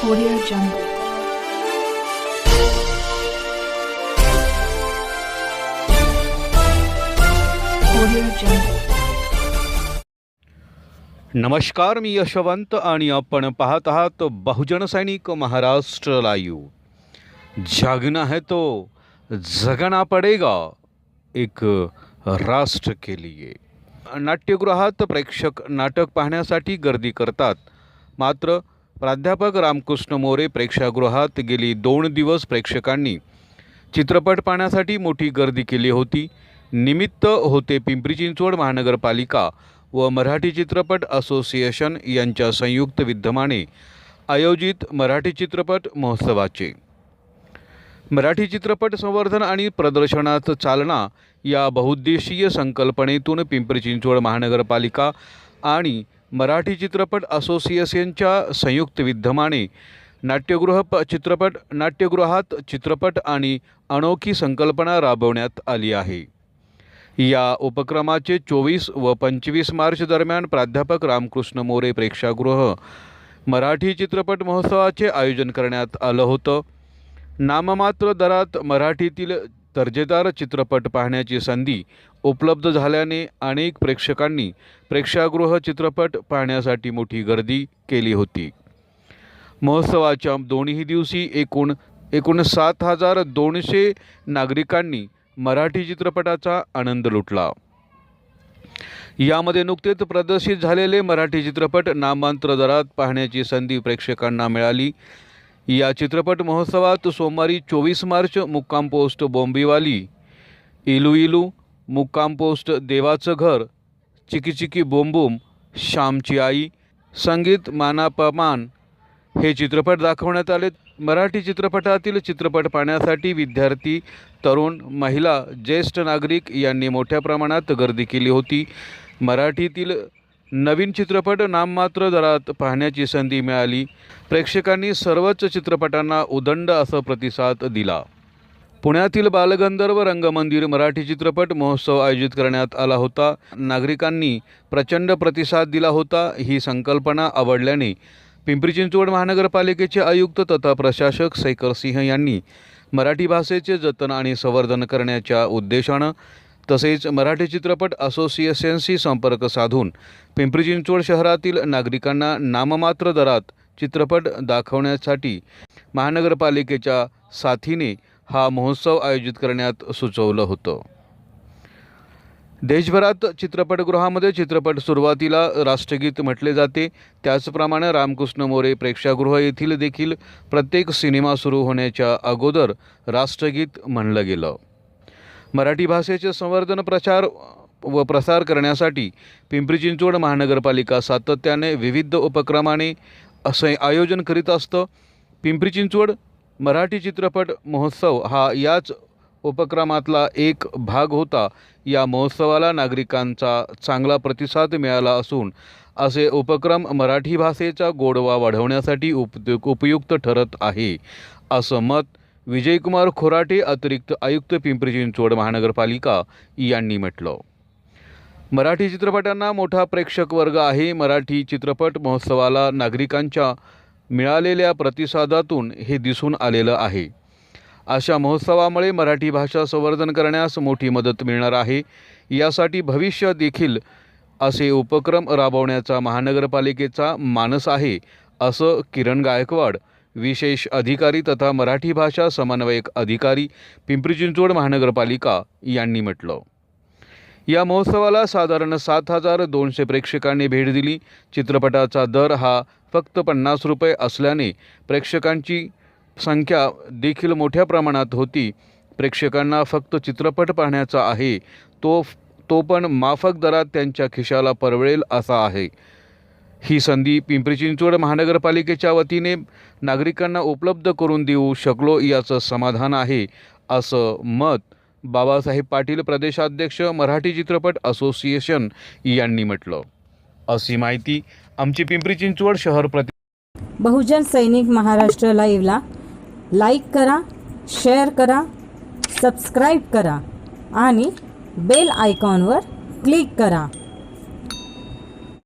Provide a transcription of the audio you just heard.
Audio Jungle. Audio Jungle. नमस्कार मी यशवंत आणि आपण पाहत आहात बहुजन सैनिक महाराष्ट्र लाईव्ह जागना है तो जगना पडेगा एक राष्ट्र के लिए नाट्यगृहात प्रेक्षक नाटक पाहण्यासाठी गर्दी करतात मात्र प्राध्यापक रामकृष्ण मोरे प्रेक्षागृहात गेली दोन दिवस प्रेक्षकांनी. चित्रपट पाहण्यासाठी मोठी गर्दी केली होती. निमित्त होते पिंपरी चिंचवड महानगरपालिका व मराठी चित्रपट असोसिएशन यांच्या संयुक्त विद्यमाने आयोजित मराठी चित्रपट महोत्सवाचे. मराठी चित्रपट संवर्धन आणि प्रदर्शनात चालना या बहुउद्देशीय संकल्पनेतून पिंपरी चिंचवड महानगरपालिका आणि मराठी चित्रपट असोसिएशनच्या संयुक्त विद्यमाने नाट्यगृह प चित्रपट नाट्यगृहात चित्रपट आणि अनोखी संकल्पना राबवण्यात आली आहे. या उपक्रमाचे चोवीस व पंचवीस मार्च दरम्यान प्राध्यापक रामकृष्ण मोरे प्रेक्षागृह मराठी चित्रपट महोत्सवाचे आयोजन करण्यात आलं होतं. नाममात्र दरात मराठीतील दर्जेदार चित्रपट पाहण्याची संधी उपलब्ध झाल्याने अनेक प्रेक्षकांनी प्रेक्षागृह चित्रपट पाहण्यासाठी मोठी गर्दी केली होती. महोत्सवाच्या दोन्ही दिवशी एकूण एकूण सात हजार दोनशे नागरिकांनी मराठी चित्रपटाचा आनंद लुटला. यामध्ये नुकतेच प्रदर्शित झालेले मराठी चित्रपट नामांतर दरात पाहण्याची संधी प्रेक्षकांना मिळाली. या चित्रपट महोत्सवात सोमवारी चोवीस मार्च मुक्काम पोस्ट बोंबीवाली इलू इलू मुक्काम पोस्ट देवाचं घर चिकी चिकी बोंबूम श्यामची आई संगीत मानापमान हे चित्रपट दाखवण्यात आले मराठी चित्रपटातील चित्रपट पाहण्यासाठी विद्यार्थी तरुण महिला ज्येष्ठ नागरिक यांनी मोठ्या प्रमाणात गर्दी केली होती. मराठीतील नवीन चित्रपट नाममात्र दरात पाहण्याची संधी मिळाली. प्रेक्षकांनी सर्वच चित्रपटांना उदंड असा प्रतिसाद दिला. पुण्यातील बालगंधर्व रंगमंदिर मराठी चित्रपट महोत्सव आयोजित करण्यात आला होता. नागरिकांनी प्रचंड प्रतिसाद दिला होता. ही संकल्पना आवडल्याने पिंपरी चिंचवड महानगरपालिकेचे आयुक्त तथा प्रशासक सैकर सिंह यांनी मराठी भाषेचे जतन आणि संवर्धन करण्याच्या उद्देशानं तसेच मराठी चित्रपट असोसिएशनशी संपर्क साधून पिंपरी चिंचवड शहरातील नागरिकांना नाममात्र दरात चित्रपट दाखवण्यासाठी महानगरपालिकेच्या साथीने हा महोत्सव आयोजित करण्यात सुचवलं होतं. देशभरात चित्रपटगृहामध्ये चित्रपट सुरुवातीला राष्ट्रगीत म्हटले जाते. त्याचप्रमाणे रामकृष्ण मोरे प्रेक्षागृह येथील देखील प्रत्येक सिनेमा सुरू होण्याच्या अगोदर राष्ट्रगीत म्हणलं गेलं. मराठी भाषेचे संवर्धन प्रचार व प्रसार करण्यासाठी पिंपरी चिंचवड महानगरपालिका सातत्याने विविध उपक्रमाने असे आयोजन करीत असतं. पिंपरी चिंचवड मराठी चित्रपट महोत्सव हा याच उपक्रमातला एक भाग होता. या महोत्सवाला नागरिकांचा चांगला प्रतिसाद मिळाला असून असे उपक्रम मराठी भाषेचा गोडवा वाढवण्यासाठी उप उपयुक्त ठरत आहे. असं मत विजयकुमार खोराटे अतिरिक्त आयुक्त पिंपरी चिंचवड महानगरपालिका यांनी म्हटलं. मराठी चित्रपटांना मोठा प्रेक्षक वर्ग आहे. मराठी चित्रपट महोत्सवाला नागरिकांच्या मिळालेल्या प्रतिसादातून हे दिसून आलेलं आहे. अशा महोत्सवामुळे मराठी भाषा संवर्धन करण्यास मोठी मदत मिळणार आहे. यासाठी भविष्य देखील असे उपक्रम राबवण्याचा महानगरपालिकेचा मानस आहे असं किरण गायकवाड विशेष अधिकारी तथा मराठी भाषा समन्वयक अधिकारी पिंपरी चिंचवड महानगरपालिका यांनी म्हटलं. या महोत्सवाला साधारण सात हजार दोनशे प्रेक्षकांनी भेट दिली. चित्रपटाचा दर हा फक्त पन्नास रुपये असल्याने प्रेक्षकांची संख्या देखील मोठ्या प्रमाणात होती. प्रेक्षकांना फक्त चित्रपट पाहण्याचा आहे. तो तो पण माफक दरात त्यांच्या खिशाला परवडेल असा आहे. ही संधी पिंपरी चिंचवड महानगरपालिकेच्या वतीने नागरिकांना उपलब्ध करून देऊ शकलो याचं समाधान आहे असं मत बाबासाहेब पाटील प्रदेशाध्यक्ष मराठी चित्रपट असोसिएशन यांनी म्हटलं. अशी माहिती आमची पिंपरी चिंचवड शहर प्रति बहुजन सैनिक महाराष्ट्र लाईव्हला लाईक करा शेअर करा सबस्क्राईब करा आणि बेल आयकॉनवर क्लिक करा.